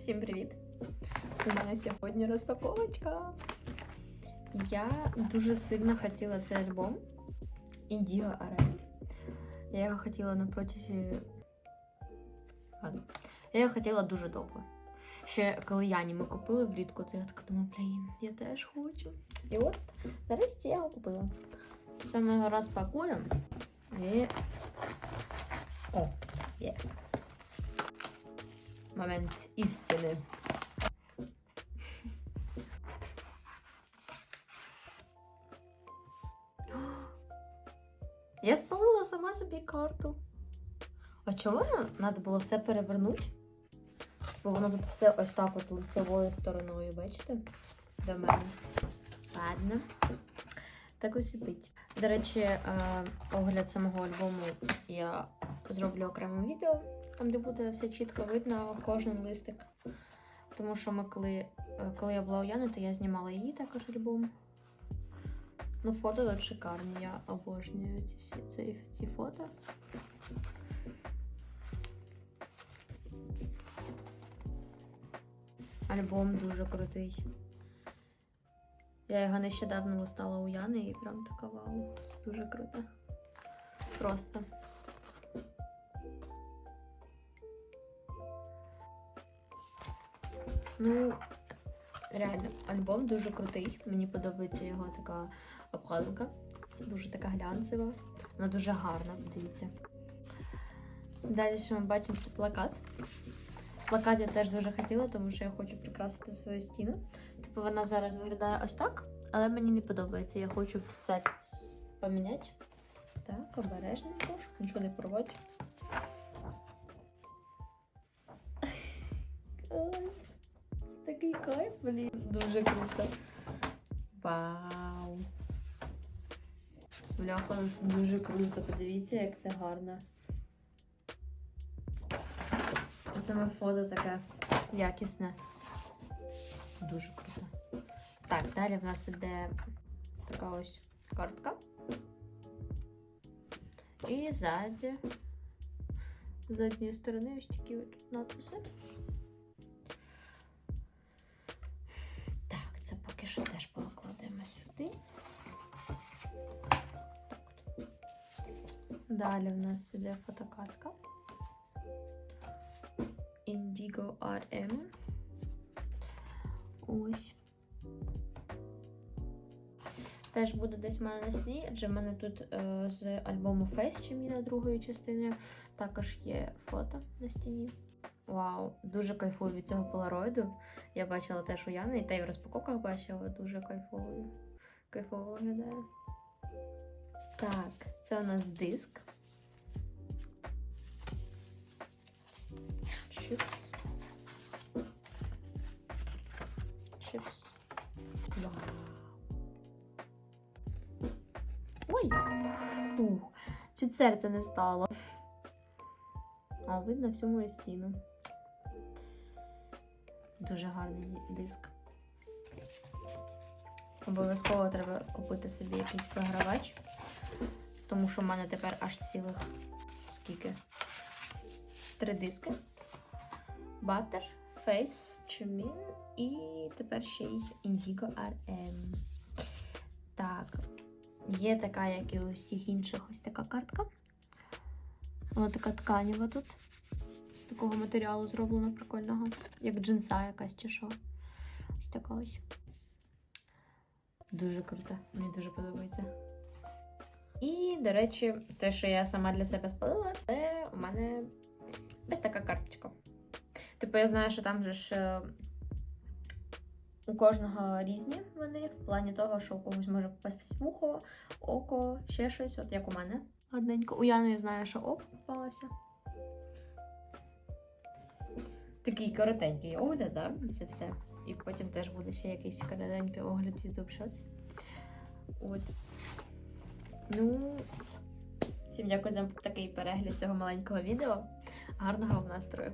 Всім привіт! У мене сьогодні розпаковочка. Я дуже сильно хотіла цей альбом Indigo Array. Я його хотіла на протязі. Я його хотіла дуже довго. Ще коли Яні ми купили влітку, то я така думаю, блін, я теж хочу. І от нарешті я його купила. Саме його розпакуємо. І. Момент істини. Я спалила сама собі карту. А чого треба було все перевернути? Бо воно тут все ось так от лицевою стороною, бачите? До мене. Ладно. Так ось і бить. До речі, е, огляд самого альбому я зроблю окремим відео, там де буде все чітко видно, кожен листик. Тому що ми коли, е, коли я була у Яни, то я знімала її також альбом. Ну, фото тут шикарні, я обожнюю ці всі ці, ці фото. Альбом дуже крутий. Я його нещодавно листала у Яни і прям така вау. Це дуже круто. Просто. Ну, реально, альбом дуже крутий. Мені подобається його така обкладинка. Дуже така глянцева. Вона дуже гарна, дивіться. Далі що ми бачимо це плакат. Плакат я теж дуже хотіла, тому що я хочу прикрасити свою стіну. Типу вона зараз виглядає ось так, але мені не подобається. Я хочу все поміняти. Так, обережненько, щоб нічого не порвати. Це такий кайф, блін. Дуже круто. Вау. Бляха, це дуже круто. Подивіться, як це гарно. І Саме фото таке якісне. Дуже круто. Так, далі в нас іде така ось картка. І ззаді, з задньої сторони ось такі от надписи. Що теж покладемо сюди. Далі в нас іде фотокартка. Indigo RM. Ось. Теж буде десь в мене на стіні, адже в мене тут е, з альбому Face Чиміна другої частини також є фото на стіні. Вау, дуже кайфую від цього полароїду. Я бачила теж у Яни, і та й в розпаковках бачила, дуже кайфово. Кайфово виглядає. Так, це у нас диск. Чипс. Чипс. Вау. Ой! Ух, чуть серце не стало. А видно всю мою стіну. Дуже гарний диск. Обов'язково треба купити собі якийсь програвач, тому що в мене тепер аж цілих скільки? Три диски. Butter, Face, Chumin і тепер ще й Indigo RM. Так, є така, як і у всіх інших, ось така картка. Вона така тканіва тут. Такого матеріалу зроблена прикольного. Як джинса якась чи що. Ось така ось. Дуже крута, мені дуже подобається. І, до речі, те, що я сама для себе спалила, це у мене ось така карточка. Типу, я знаю, що там же ж е, у кожного різні вони, в плані того, що у когось може попастись вухо, око, ще щось, от як у мене. Гарненько. У Яни я знаю, що око попалося. Такий коротенький огляд, да? Це все. І потім теж буде ще якийсь коротенький огляд YouTube Shots. От. Ну, всім дякую за такий перегляд цього маленького відео. Гарного вам настрою!